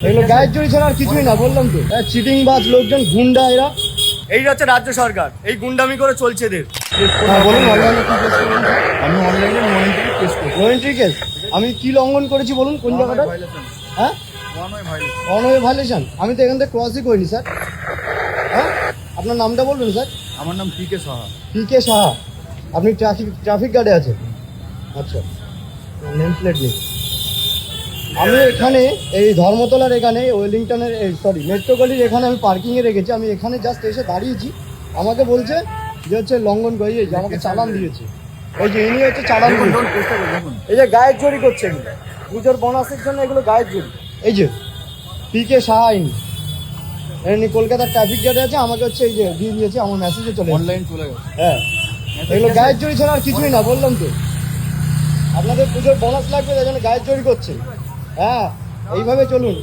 এগুলো গায়ের জড়ি ছাড়া আর কিছুই না বললাম তো। চিটিং বাজ লোকজন গুন্ডা এরা। এই হচ্ছে রাজ্য সরকার। এই গুন্ডামি করে চলছে এদের। হ্যাঁ বলুন অনলাইনে কি কেস আমি অনলাইনে মনিটরি কেস করি নো কেস আমি কি লঙ্ঘন করেছি বলুন কোন জায়গাটা? হ্যাঁ? ওয়ান অনওয়ে ভাইলেশন আমি তো এখান থেকে ক্রসই করিনি স্যার হ্যাঁ? আপনার নামটা বলবেন স্যার আমার নাম P K Saha P K Saha আপনি ট্রাফিক ট্রাফিক গার্ডে আছেন? আচ্ছা। নেম প্লেট নেই। আমি এখানে এই ধর্মতলার এখানে ওয়েলিংটনের সরি মেট্রো গলির এখানে আমি পার্কিংয়ে রেখেছি। আমি এখানে জাস্ট এসে দাঁড়িয়েছি। আমাকে বলছে যে হচ্ছে লঙ্ঘন করে এই যে আমাকে চালান দিয়েছে। ওই যে ইনি হচ্ছে চালান এই যে গায়ের জড়ি করছে পুজোর বোনাসের জন্য এগুলো গায়ের জড়ি এই যে পি কে সাহা ইনি। ইনি কলকাতার ট্রাফিক গার্ডে আছে আমাকে হচ্ছে এই যে দিয়ে দিয়েছে আমার মেসেজে চলে। অনলাইন চলে গেছে। হ্যাঁ। এগুলো গায়ের জড়ি ছাড়া আর কিছুই না বললাম তো। আপনাদের পুজোর বোনাস লাগবে তাই জন্য গায়ের জড়ি করছেন হ্যাঁ এইভাবে চলুন।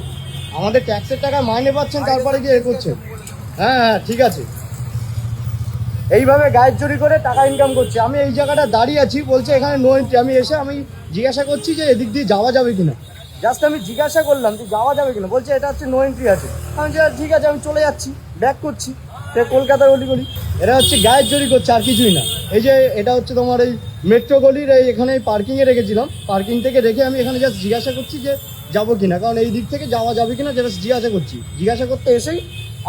আমাদের ট্যাক্সের টাকা মাইনে পাচ্ছেন, তারপরে গিয়ে এ করছেন হ্যাঁ হ্যাঁ ঠিক আছে। এইভাবে গায়ের জড়ি করে টাকা ইনকাম করছে। আমি এই জায়গাটা দাঁড়িয়ে আছি, বলছে এখানে নো এন্ট্রি আমি এসে আমি জিজ্ঞাসা করছি যে এদিক দিয়ে যাওয়া যাবে কিনা। জাস্ট আমি জিজ্ঞাসা করলাম যে যাওয়া যাবে কিনা। বলছে এটা হচ্ছে নো এন্ট্রি আছে। আমি যে ঠিক আছে, আমি চলে যাচ্ছি ব্যাক করছি। কলকাতার অলিগলি এরা হচ্ছে গায়ের জড়ি করছে, আর কিছুই না। এই যে এটা হচ্ছে তোমার এই মেট্রো গলির এই এখানে পার্কিংয়ে রেখেছিলাম। পার্কিং থেকে রেখে আমি এখানে জাস্ট জিজ্ঞাসা করছি যে যাব কিনা। কারণ এই দিক থেকে যাওয়া যাবে কিনা জাস্ট জিজ্ঞাসা করছি। জিজ্ঞাসা করতে এসেই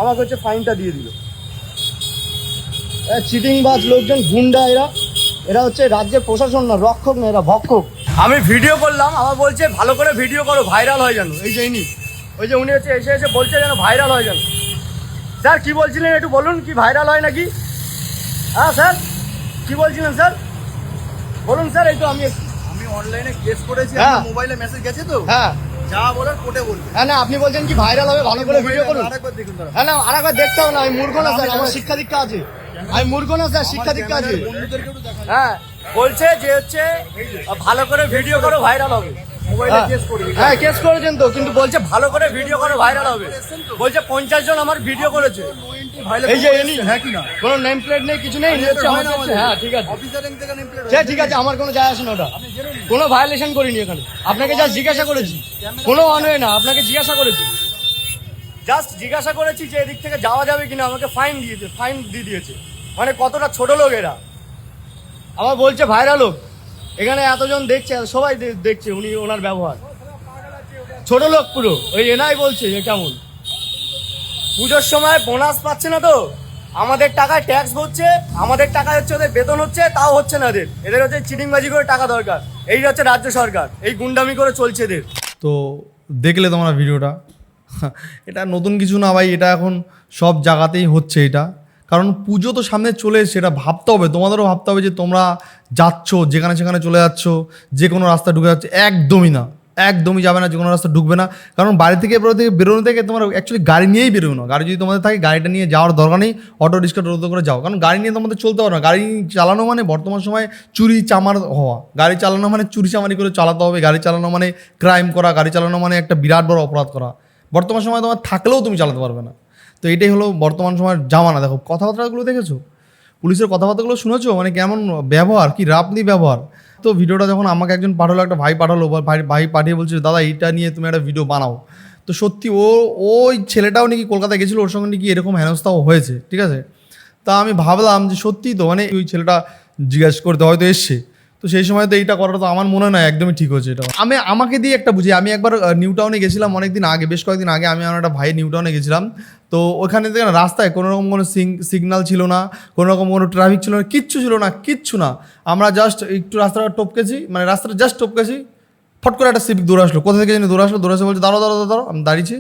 আমাকে হচ্ছে ফাইনটা দিয়ে দিল। চিটিং বাজ লোকজন, গুন্ডা এরা। এরা হচ্ছে রাজ্যের প্রশাসন না, রক্ষক না, এরা ভক্ষক। আমি ভিডিও করলাম, আমার বলছে, ভালো করে ভিডিও করো ভাইরাল হয় যেন। এই যে ইনি, ওই যে উনি হচ্ছে এসে এসে বলছে যেন ভাইরাল হয় যেন। স্যার, কি বলছিলেন একটু বলুন, কি ভাইরাল হয় নাকি? হ্যাঁ স্যার? কি বলছিলেন স্যার? বলুন স্যার এই তো আমি আমি অনলাইনে কেস করেছি হ্যাঁ। মোবাইলে মেসেজ গেছে তো? হ্যাঁ। যা বলার কোটে বলবে। হ্যাঁ না আপনি বলছেন কি ভাইরাল হবে ভালো করে ভিডিও করুন। আরেকবার দেখুন হ্যাঁ না আরেকবার দেখতে হবে না আমি মূর্খ না স্যার আমার শিক্ষা দীক্ষা আছে। আমি মূর্খ না স্যার শিক্ষা দীক্ষা আছে। হ্যাঁ বলছে যে হচ্ছে ভালো করে ভিডিও করো ভাইরাল হবে। হ্যাঁ। কেস করেছেন তো কিন্তু বলছে ভালো করে ভিডিও করো ভাইরাল হবে। বলছে পঞ্চাশ জন আমার ভিডিও করেছে। এই যে এনি হ্যাঁ কি না? কোনো নেম প্লেট নেই কিছু নেই হ্যাঁ ঠিক আছে। সে ঠিক আছে আমার কোনো যায় আসে না ওটা। কোনো ভায়োলেশন করিনি এখানে। আপনাকে যা জিজ্ঞাসা করেছি। কোনো অনয় না আপনাকে জিজ্ঞাসা করেছি। জাস্ট জিজ্ঞাসা করেছি যে এদিক থেকে যাওয়া যাবে কিনা আমাকে ফাইন দিয়েছে ফাইন দিয়ে দিয়েছে। মানে কতটা ছোট লোক এরা। আমার বলছে ভাইরাল হোক। এখানে এতজন দেখছে, সবাই দেখছে উনি ওনার ব্যবহার। ছোট লোক পুরো, ওই এনাই বলছে যে কেমন। পুজোর সময় বোনাস পাচ্ছে না তো? আমাদের টাকায় ট্যাক্স হচ্ছে, আমাদের টাকায় হচ্ছে ওদের বেতন হচ্ছে, তাও হচ্ছে না এদের এদের হচ্ছে চিটিংবাজি করে টাকা দরকার। এই হচ্ছে রাজ্য সরকার, এই গুন্ডামি করে চলছে এদের। তো দেখলে তোমরা ভিডিওটা। এটা নতুন কিছু না ভাই, এটা এখন সব জায়গাতেই হচ্ছে এটা। কারণ পুজো তো সামনে চলে এসছে, এটা ভাবতে হবে, তোমাদেরও ভাবতে হবে যে তোমরা যাচ্ছ, যেখানে সেখানে চলে যাচ্ছ, যে কোনো রাস্তা ঢুকে যাচ্ছে, একদমই না, একদমই যাবে না, যে কোনো রাস্তা ঢুকবে না, কারণ বাড়ি থেকে বেরোতে বেরোনো থেকে তোমার অ্যাকচুয়ালি গাড়ি নিয়েই বেরোনো না, গাড়ি যদি তোমাদের থাকে, গাড়িটা নিয়ে যাওয়ার দরকার নেই অটো রিক্সা টোটো করে যাও, কারণ গাড়ি নিয়ে তোমাদের চলতে পারো না, গাড়ি চালানো মানে বর্তমান সময়ে চুরি চামার হওয়া, গাড়ি চালানো মানে চুরি চামারি করে চালাতে হবে, গাড়ি চালানো মানে ক্রাইম করা, গাড়ি চালানো মানে একটা বিরাট বড় অপরাধ করা, বর্তমান সময় তোমার থাকলেও তুমি চালাতে পারবে না। তো এটাই হলো বর্তমান সময়ের জামানা। দেখো, কথাবার্তাগুলো দেখেছ? পুলিশের কথাবার্তাগুলো শুনেছো? মানে কেমন ব্যবহার, কি রাপলি ব্যবহার? তো ভিডিওটা যখন আমাকে একজন পাঠালো, একটা ভাই পাঠালো ভাই ভাই পাঠিয়ে বলছে দাদা, এইটা নিয়ে তুমি একটা ভিডিও বানাও। তো সত্যি ও, ওই ছেলেটাও নাকি কলকাতায় গেছিল, ওর সঙ্গে নাকি এরকম হেনস্থাও হয়েছে, ঠিক আছে? তা আমি ভাবলাম যে সত্যিই তো মানে ওই ছেলেটা জিজ্ঞাসা করতে হয়তো এসছে। তো সেই সময় তো এইটা করাটা তো আমার মনে হয় একদমই ঠিক হচ্ছে এটা। আমি, আমাকে দিয়ে একটা বুঝি আমি একবার নিউ টাউনে গেছিলাম অনেকদিন আগে, বেশ কয়েকদিন আগে, আমি আমার একটা ভাই নিউ টাউনে গেছিলাম। তো ওখানে থেকে রাস্তায় কোনো রকম কোনো সিগনাল ছিল না কোনো রকম কোনো ট্রাফিক ছিল না, কিচ্ছু ছিল না, কিচ্ছু না। আমরা জাস্ট একটু রাস্তাটা টপকেছি মানে রাস্তাটা জাস্ট টপকেছি ফট করে একটা সিভিক দৌড়ে আসলো। কোথা থেকে জানি দৌড়ে আসলো, দৌড়ে আসে বলছে, দাঁড়াও দাঁড়াও দাঁড়াও, আমি দাঁড়িয়েছি।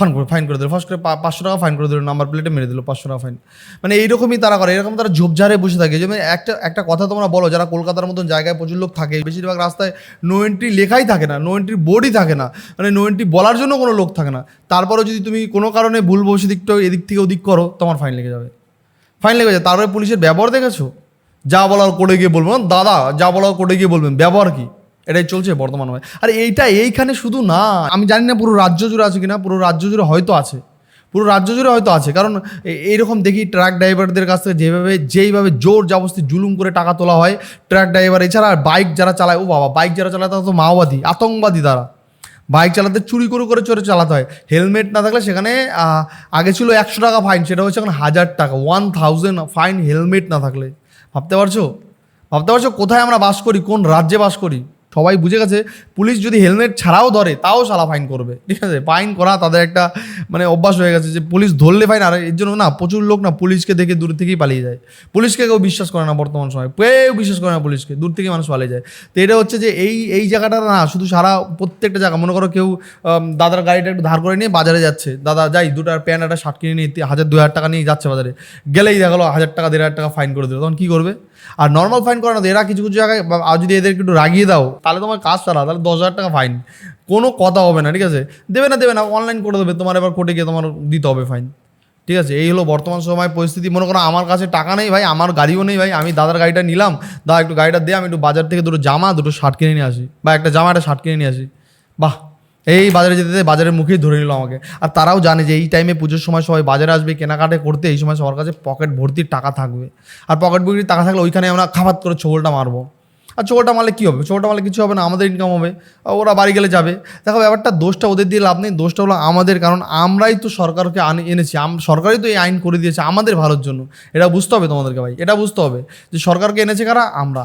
ফাইন করে ফাইন করে দিল। ফার্স্ট করে পাঁচশো টাকা ফাইন করে দিল নাম্বার প্লেটে মেরে দিল, পাঁচশো টাকা ফাইন মানে এইরকমই তারা করে এরকম তারা ঝোপঝাড়ে বসে থাকে। যেমন একটা একটা কথা তোমরা বলো, যারা কলকাতার মতন জায়গায় প্রচুর লোক থাকে, বেশিরভাগ রাস্তায় নো এন্ট্রি লেখাই থাকে না নো এন্ট্রি বোর্ডই থাকে না। মানে নো এন্ট্রি বলার জন্য কোনো লোক থাকে না। তারপরেও যদি তুমি কোনো কারণে ভুল বসে দিকটা এদিক থেকে ওদিক করো, তোমার ফাইন লেগে যাবে। ফাইন লেগে যাবে। তারপরে পুলিশের ব্যবহার দেখেছ? যা বলার কোর্টে গিয়ে বলবেন দাদা, যা বলার কোর্টে গিয়ে বলবেন। ব্যবহার কি? এটাই চলছে বর্তমান সময়ে। আর এইটা এইখানে শুধু না, আমি জানি না পুরো রাজ্য জুড়ে আছে কিনা, পুরো রাজ্য জুড়ে হয়তো আছে। পুরো রাজ্য জুড়ে হয়তো আছে, কারণ এইরকম দেখি ট্রাক ড্রাইভারদের কাছ থেকে যেভাবে, যেইভাবে জোর জাবস্তি জুলুম করে টাকা তোলা হয়, ট্রাক ড্রাইভার, এছাড়া আর বাইক যারা চালায়, ও বাবা, বাইক যারা চালায় তারা তো মাওবাদী, আতঙ্কবাদী তারা। বাইক চালাতে চুরি করে করে চড়ে চালাতে হয়। হেলমেট না থাকলে সেখানে আগে ছিল একশো টাকা ফাইন, সেটা হচ্ছে এখন হাজার টাকা ওয়ান থাউজেন্ড ফাইন হেলমেট না থাকলে। ভাবতে পারছ? ভাবতে পারছ? কোথায় আমরা বাস করি? কোন রাজ্যে বাস করি? সবাই বুঝে গেছে, পুলিশ যদি হেলমেট ছাড়াও ধরে, তাও সালা ফাইন করবে। ঠিক আছে? ফাইন করা তাদের একটা মানে অভ্যাস হয়ে গেছে যে পুলিশ ধরলে ফাইন আর এর জন্য না প্রচুর লোক না পুলিশকে দেখে দূর থেকেই পালিয়ে যায়। পুলিশকে কেউ বিশ্বাস করে না বর্তমান সময়। কেউ বিশ্বাস করে না পুলিশকে, দূর থেকে মানুষ পালিয়ে যায়। তো এটা হচ্ছে যে এই এই জায়গাটা না, শুধু সারা প্রত্যেকটা জায়গা, মনে করো কেউ দাদার গাড়িটা একটু ধার করে নিয়ে বাজারে যাচ্ছে। দাদা যাই দুটার প্যান্ট, একটা শার্ট কিনে নিয়ে হাজার দু হাজার টাকা নিয়ে যাচ্ছে বাজারে। গেলেই দেখা গেলো হাজার টাকা, দেড় হাজার টাকা ফাইন করে দিল। তখন কী করবে? আর নর্মাল ফাইন করে না এরা কিছু কিছু জায়গায় আর যদি এদেরকে একটু রাগিয়ে দাও তাহলে তোমার কাজ চালা, তাহলে দশ হাজার টাকা ফাইন কোনো কথা হবে না, ঠিক আছে? দেবে না দেবে না অনলাইন করে দেবে, তোমার এবার কোর্টে গিয়ে তোমার দিতে হবে ফাইন ঠিক আছে? এই হলো বর্তমান সময় পরিস্থিতি। মনে করো আমার কাছে টাকা নেই ভাই, আমার গাড়িও নেই ভাই, আমি দাদার গাড়িটা নিলাম। দাদা, একটু গাড়িটা দিয়ে আমি একটু বাজার থেকে দুটো জামা, দুটো শার্ট কিনে নিয়ে আসি। বা একটা জামা, একটা শার্ট কিনে নিয়ে আসি। বাহ! এই বাজারে যেতে যেতে বাজারের মুখেই ধরে নিল আমাকে। আর তারাও জানে যে এই টাইমে পুজোর সময় সবাই বাজারে আসবে, কেনাকাটা করতে, এই সময় সবার কাছে পকেট ভর্তি টাকা থাকবে। আর পকেট ভর্তি টাকা থাকলে ওইখানে আমরা খাবাত করে ছোবলটা মারবো। আর চোরটা মারলে কী হবে? চোরটা মারলে কিছু হবে না, আমাদের ইনকাম হবে। ওরা বাড়ি গেলে যাবে। দেখো ব্যাপারটা দোষটা ওদের দিয়ে লাভ নেই, দোষটা হলো আমাদের, কারণ আমরাই তো সরকারকে আনি এনেছি। সরকারই তো এই আইন করে দিয়েছে আমাদের ভালোর জন্য। এটা বুঝতে হবে তোমাদেরকে ভাই, এটা বুঝতে হবে যে সরকারকে এনেছে কারা? আমরা।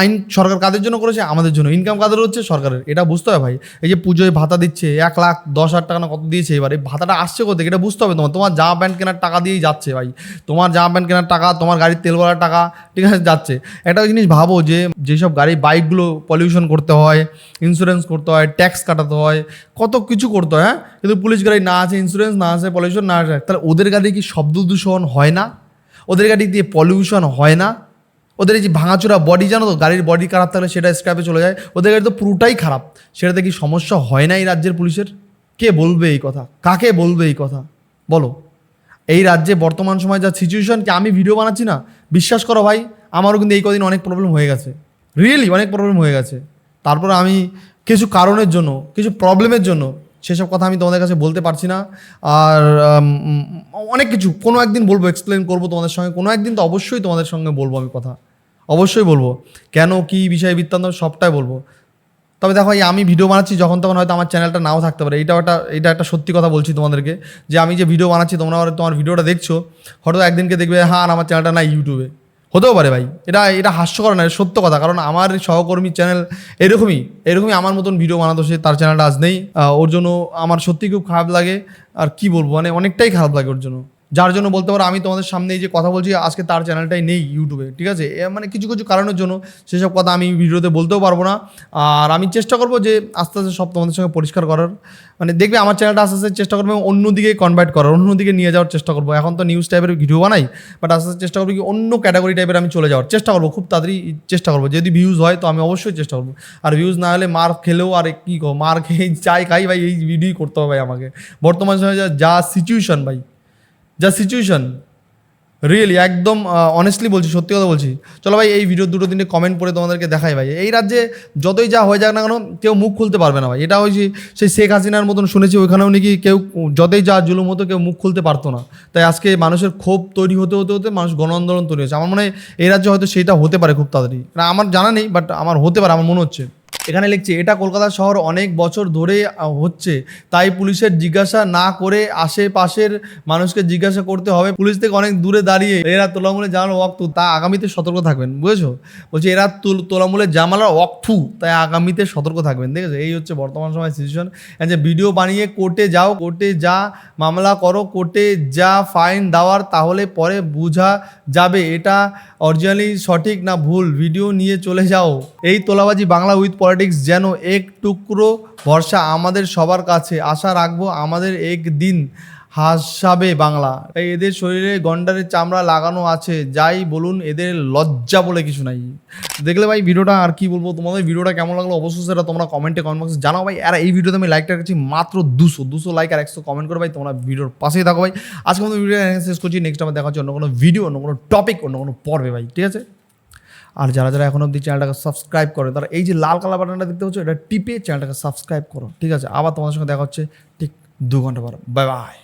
আইন সরকার কাদের জন্য করেছে? আমাদের জন্য। ইনকাম কাদের হচ্ছে? সরকারের। এটা বুঝতে হবে ভাই। এই যে পুজোয় ভাতা দিচ্ছে, এক লাখ দশ হাজার টাকা না কত দিয়েছে এবার, এই ভাতাটা আসছে কোথেকে? এটা বুঝতে হবে তোমার। তোমার জামা প্যান্ট কেনার টাকা দিয়েই যাচ্ছে ভাই। তোমার জামা প্যান্ট কেনার টাকা, তোমার গাড়ির তেল ভরার টাকা, ঠিক আছে, যাচ্ছে। একটা জিনিস ভাবো যে যেসব গাড়ি, বাইকগুলো পলিউশন করতে হয় ইন্স্যুরেন্স করতে হয় ট্যাক্স কাটাতে হয়, কত কিছু করতে হয় হ্যাঁ? কিন্তু পুলিশ গাড়ি না আছে ইন্স্যুরেন্স না আছে পলিউশন না আছে তাহলে ওদের গাড়ি কি শব্দ দূষণ হয় না? ওদের গাড়ি দিয়ে পলিউশন হয় না? ওদের এই যে ভাঙাচোরা বডি জানো তো? গাড়ির বডি খারাপ থাকলে সেটা স্ক্র্যাপে চলে যায়। ওদের গাড়ি তো পুরোটাই খারাপ। সেটাতে কি সমস্যা হয় না এই রাজ্যের পুলিশের? কে বলবে এই কথা? কাকে বলবে এই কথা? বলো। এই রাজ্যে বর্তমান সময় যা সিচুয়েশন কি আমি ভিডিও বানাচ্ছি না? বিশ্বাস করো ভাই, আমারও কিন্তু এই কদিন অনেক প্রবলেম হয়ে গেছে। রিয়েলি অনেক প্রবলেম হয়ে গেছে। তারপর আমি কিছু কারণের জন্য, কিছু প্রবলেমের জন্য সেসব কথা আমি তোমাদের কাছে বলতে পারছি না। আর অনেক কিছু, কোনো একদিন বলব এক্সপ্লেন করব তোমাদের সঙ্গে, কোনো একদিন তো অবশ্যই তোমাদের সঙ্গে বলব আমি কথা। অবশ্যই বলব। কেন, কি বিষয়, বৃত্তান্ত, সবটাই বলব। তবে দেখো, এই আমি ভিডিও বানাচ্ছি, যখন তখন হয়তো আমার চ্যানেলটা নাও থাকতে পারে। এটাও একটা এটা একটা সত্যি কথা বলছি তোমাদেরকে, যে আমি যে ভিডিও বানাচ্ছি, তোমরা তোমার ভিডিওটা দেখছ, হয়তো একদিনকে দেখবে হ্যাঁ আমার চ্যানেলটা নাই ইউটিউবে হতেও পারে ভাই। এটা এটা হাস্যকর না সত্য কথা। কারণ আমার সহকর্মীর চ্যানেল এরকমই এরকমই আমার মতন ভিডিও বানাতো সে, তার চ্যানেলটা আজ নেই। ওর জন্য আমার সত্যি খুব খারাপ লাগে। আর কি বলব মানে অনেকটাই খারাপ লাগে ওর জন্য। যার জন্য বলতে পারো আমি তোমাদের সামনে এই যে কথা বলছি, আজকে তার চ্যানেলটাই নেই ইউটিউবে ঠিক আছে? মানে কিছু কিছু কারণের জন্য সেসব কথা আমি ভিডিওতে বলতেও পারব না। আর আমি চেষ্টা করব যে আস্তে আস্তে সব তোমাদের সঙ্গে পরিষ্কার করার। মানে দেখবে আমার চ্যানেলটা আস্তে আস্তে চেষ্টা করব অন্যদিকে কনভার্ট করার, অন্যদিকে নিয়ে যাওয়ার চেষ্টা করব। এখন তো নিউজ টাইপের ভিডিও বানাই বাট আস্তে আস্তে চেষ্টা করব কি অন্য ক্যাটাগরি টাইপের আমি চলে যাওয়ার। চেষ্টা করব, খুব তাড়াতাড়ি চেষ্টা করব। যদি ভিউজ হয় তো আমি অবশ্যই চেষ্টা করব। আর ভিউজ না হলে মার খেলেও আর কী কো মার খেয়ে চাই খাই ভাই, এই ভিডিওই করতে হবে ভাই আমাকে। বর্তমান সময়ে যা সিচুয়েশন ভাই। যা সিচুয়েশন রিয়েলি একদম অনেস্টলি বলছি, সত্যি কথা বলছি। চলো ভাই, এই ভিডিও দুটো দিনে কমেন্ট করে তোমাদেরকে দেখাই ভাই। এই রাজ্যে যতই যা হয়ে যাক না কেন, কেউ মুখ খুলতে পারবে না ভাই। এটা হয়েছে সেই শেখ হাসিনার মতন শুনেছি, ওইখানেও নাকি কেউ যতই যা জুলুম হতো, কেউ মুখ খুলতে পারতো না। তাই আজকে মানুষের ক্ষোভ তৈরি হতে হতে হতে মানুষ গণ আন্দোলন তৈরি হয়েছে। আমার মনে হয় এই রাজ্যে হয়তো সেইটা হতে পারে খুব তাড়াতাড়ি। আমার জানা নেই বাট আমার হতে পারে, আমার মনে হচ্ছে। এখানে লিখছে, এটা কলকাতা শহর অনেক বছর ধরে হচ্ছে। তাই পুলিশের জিজ্ঞাসা না করে আশেপাশের মানুষকে জিজ্ঞাসা করতে হবে। পুলিশ থেকে অনেক দূরে দাঁড়িয়ে এরা তোলামূলে জামাল ওয়াক্তু তা আগামীতে সতর্ক থাকবেন, বুঝেছ? বলছে, এরা তুল- তোলামূলে জামালার ওয়াকফু তাই আগামীতে সতর্ক থাকবেন, দেখেছ? এই হচ্ছে বর্তমান সময় সিচুয়েশন যে ভিডিও বানিয়ে কোর্টে যাও, কোর্টে যা মামলা করো, কোর্টে যা ফাইন দেওয়ার, তাহলে পরে বোঝা যাবে এটা অরিজিনালি সঠিক না ভুল। ভিডিও নিয়ে চলে যাও। এই তোলাবাজি বাংলা উইথ পলিটিক্স যেন এক টুকরো ভরসা আমাদের সবার কাছে। আশা রাখব আমাদের এক দিন হাসাবে বাংলা। তাই এদের শরীরে গন্ডারের চামড়া লাগানো আছে। যাই বলুন, এদের লজ্জা বলে কিছু নাই। দেখলে ভাই ভিডিওটা আর কি বলব, তোমাদের ভিডিওটা কেমন লাগল অবশ্যই সেটা তোমরা কমেন্টে কমেন্ট বক্সে জানাও ভাই। আর এই ভিডিওতে আমি লাইকটা রেখেছি মাত্র দুশো দুশো লাইক আর একশো কমেন্ট করে ভাই। তোমরা ভিডিওর পাশেই থাকো ভাই। আজকে মতো ভিডিও শেষ করছি। নেক্সট আমার দেখা হচ্ছে অন্য কোনো ভিডিও অন্য কোনো টপিক অন্য কোনো পর্বে ভাই। ঠিক আছে? আর যারা যারা এখন অবধি চ্যানেলটাকে সাবস্ক্রাইব করে তারা এই যে লাল কালার বাটনটা দেখতে পাচ্ছ, এটা টিপে চ্যানেলটাকে সাবস্ক্রাইব করো, ঠিক আছে? আবার তোমাদের সঙ্গে দেখা হচ্ছে ঠিক দু ঘণ্টা পর। Bye bye